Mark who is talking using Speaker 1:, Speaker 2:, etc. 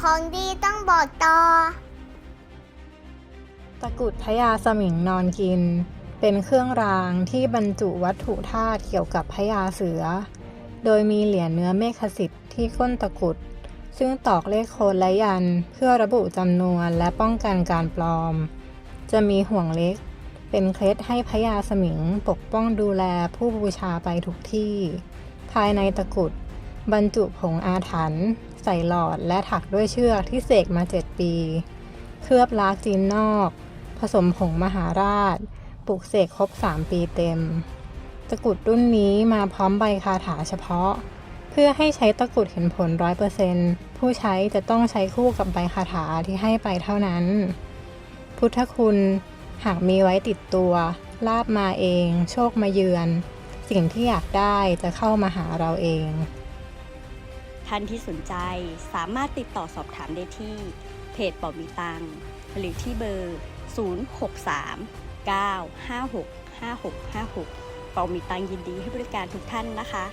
Speaker 1: ของดีต้องบอกต่อ
Speaker 2: ตะกรุดพญาสมิงนอนกิน เป็นเครื่องรางที่บรรจุวัตถุธาตุเกี่ยวกับพญาเสือ โดยมีเหรียญเนื้อเมฆสิทธิ์ที่ก้นตะกรุด ซึ่งตอกเลขโค้ดและยันเพื่อระบุจำนวนและป้องกันการปลอม จะมีห่วงเล็ก เป็นเคล็ดให้พญาสมิงปกป้องดูแลผู้บูชาไปทุกที่ ภายในตะกรุดบรรจุผงอาถรรพ์ ส่หลอดและถักด้วยเชือกที่เสกมา 7 ปี เคลือบลากจีนนอก ผสมผงมหาราช ปลูกเสกครบ 3 ปีเต็ม ตะกรุดรุ่นนี้มาพร้อมใบคาถาเฉพาะ เพื่อให้ใช้ตะกรุดเห็นผล 100%ผู้ใช้จะต้องใช้คู่กับใบคาถาที่ให้ไปเท่านั้น พุทธคุณหากมีไว้ติดตัว ลาบมาเอง โชคมาเยือน สิ่งที่อยากได้จะเข้ามาหาเราเอง
Speaker 3: ท่านที่สนใจสามารถติดต่อสอบถามได้ที่ เพจปอมีตัง หรือที่เบอร์ 063 956 5656ปอมีตังยินดีให้บริการทุกท่านนะคะ